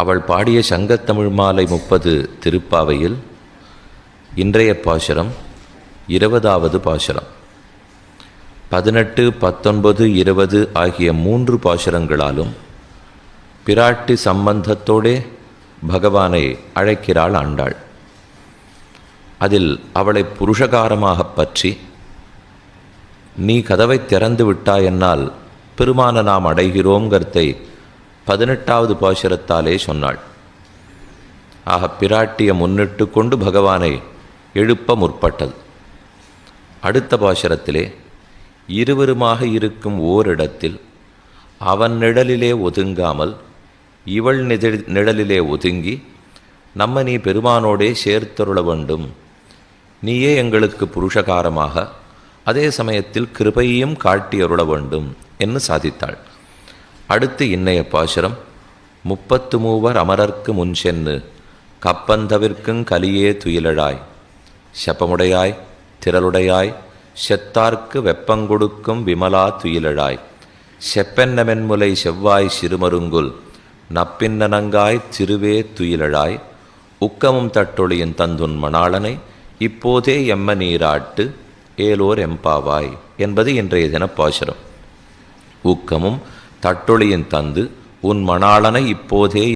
அவள் பாடிய சங்கத்தமிழ் மாலை முப்பது திருப்பாவையில் இன்றைய பாசுரம் இருபதாவது பாசுரம். பதினெட்டு பத்தொன்பது இருபது ஆகிய மூன்று பாசுரங்களாலும் பிராட்டி சம்பந்தத்தோடே பகவானை அழைக்கிறாள் ஆண்டாள். அதில் அவளை புருஷகாரமாகப் பற்றி நீ கதவை திறந்து விட்டாயென்னால் பெருமான நாம் அடைகிறோங்கிறதை பதினெட்டாவது பாசுரத்தாலே சொன்னாள். ஆக பிராட்டியை முன்னிட்டு கொண்டு பகவானை எழுப்ப முற்பட்டது. அடுத்த பாசுரத்திலே இருவருமாக இருக்கும் ஓரிடத்தில் அவன் நிழலிலே ஒதுங்காமல் இவள் நிதி நிழலிலே ஒதுங்கி நம்ம நீ பெருமானோடே சேர்த்தருள வேண்டும். நீயே எங்களுக்கு புருஷகாரமாக அதே சமயத்தில் கிருபையும் காட்டியருள வேண்டும் என்று சாதித்தாள். அடுத்து இன்னைய பாசுரம். முப்பத்து மூவர் அமரர்க்கு முன் சென்று கப்பந்தவிற்கும் கலியே துயிலழாய். செப்பமுடையாய் திரளுடையாய் செத்தார்க்கு வெப்பங்கொடுக்கும் விமலா துயிலழாய். செப்பென்ன மென்முலை செவ்வாய் சிறுமருங்குல் நப்பின்னனங்காய் திருவே துயிலழாய். உக்கமும் தட்டொளியின் தந்துன் மணாளனை இப்போதே எம்ம நீராட்டு ஏலோர் எம்பாவாய் என்பது இன்றைய தின பாசுரம் ஊக்கமும் தட்டொளியின் தந்து உன் மணாளனை இப்போதே